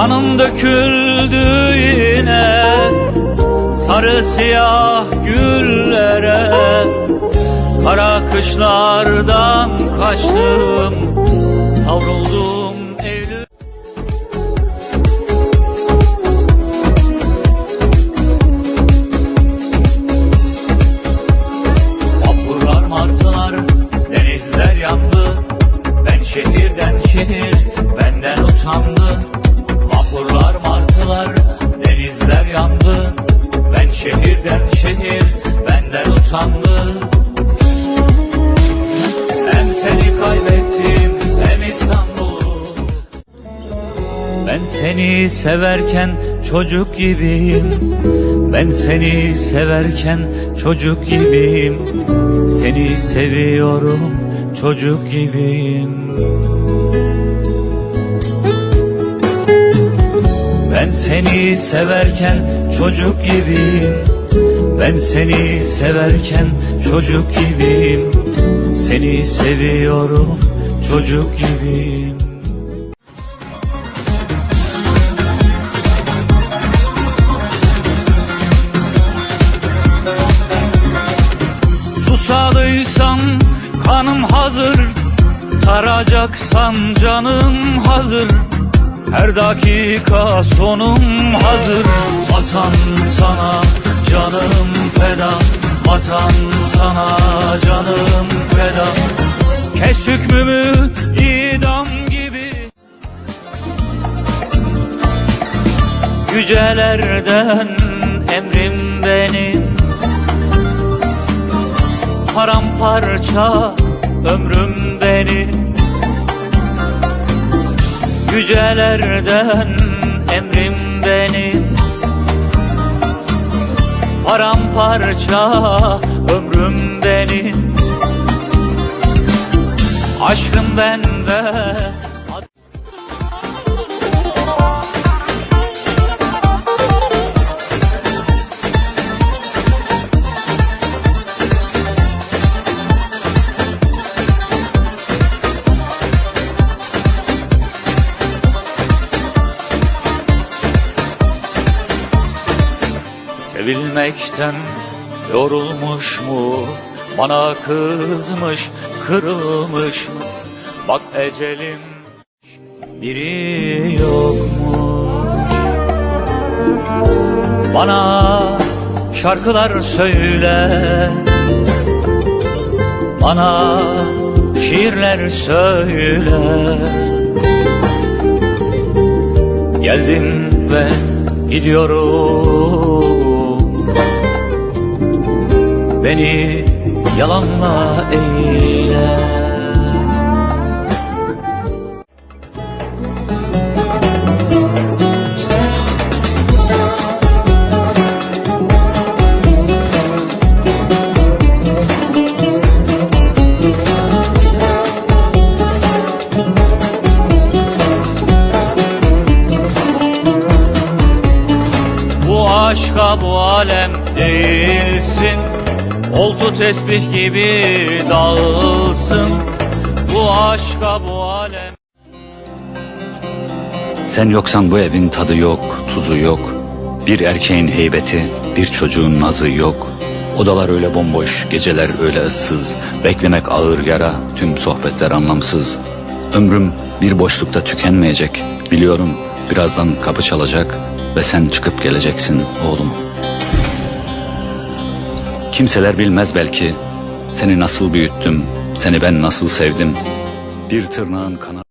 Kanım döküldü yine Sarı siyah güllere. Kara kışlardan kaçtım Savruldum Eylül. Vapurlar martılar denizler yandı. Ben şehirden şehir benden utandı Ben seni severken çocuk gibiyim. Ben seni severken çocuk gibiyim. Seni seviyorum çocuk gibiyim. Ben seni severken çocuk gibiyim. Ben seni severken çocuk gibiyim. Seni seviyorum çocuk gibiyim Susadıysan kanım hazır Saracaksan canım hazır. Her dakika sonum hazır. Vatan sana canım feda. Vatan sana canım feda. Kes hükmümü idam gibi. Yücelerden emrim benim paramparça ömrüm benim Yücelerden emrim benim Paramparça ömrüm benim Aşkım bende Sevilmekten yorulmuş mu? Bana kızmış, kırılmış mı? Bak ecelim biri yok mu? Bana şarkılar söyle Bana şiirler söyle Geldim ve gidiyorum Beni yalanla eyle. Aşka bu alem değilsin Oltu tesbih gibi dağılsın Bu aşka bu alem Sen yoksan bu evin tadı yok, tuzu yok. Bir erkeğin heybeti, bir çocuğun nazı yok. Odalar öyle bomboş, geceler öyle ıssız. Beklemek ağır yara, tüm sohbetler anlamsız. Ömrüm bir boşlukta tükenmeyecek. Biliyorum birazdan kapı çalacak ve sen çıkıp geleceksin oğlum. Kimseler bilmez belki seni nasıl büyüttüm, seni ben nasıl sevdim. Bir tırnağın kana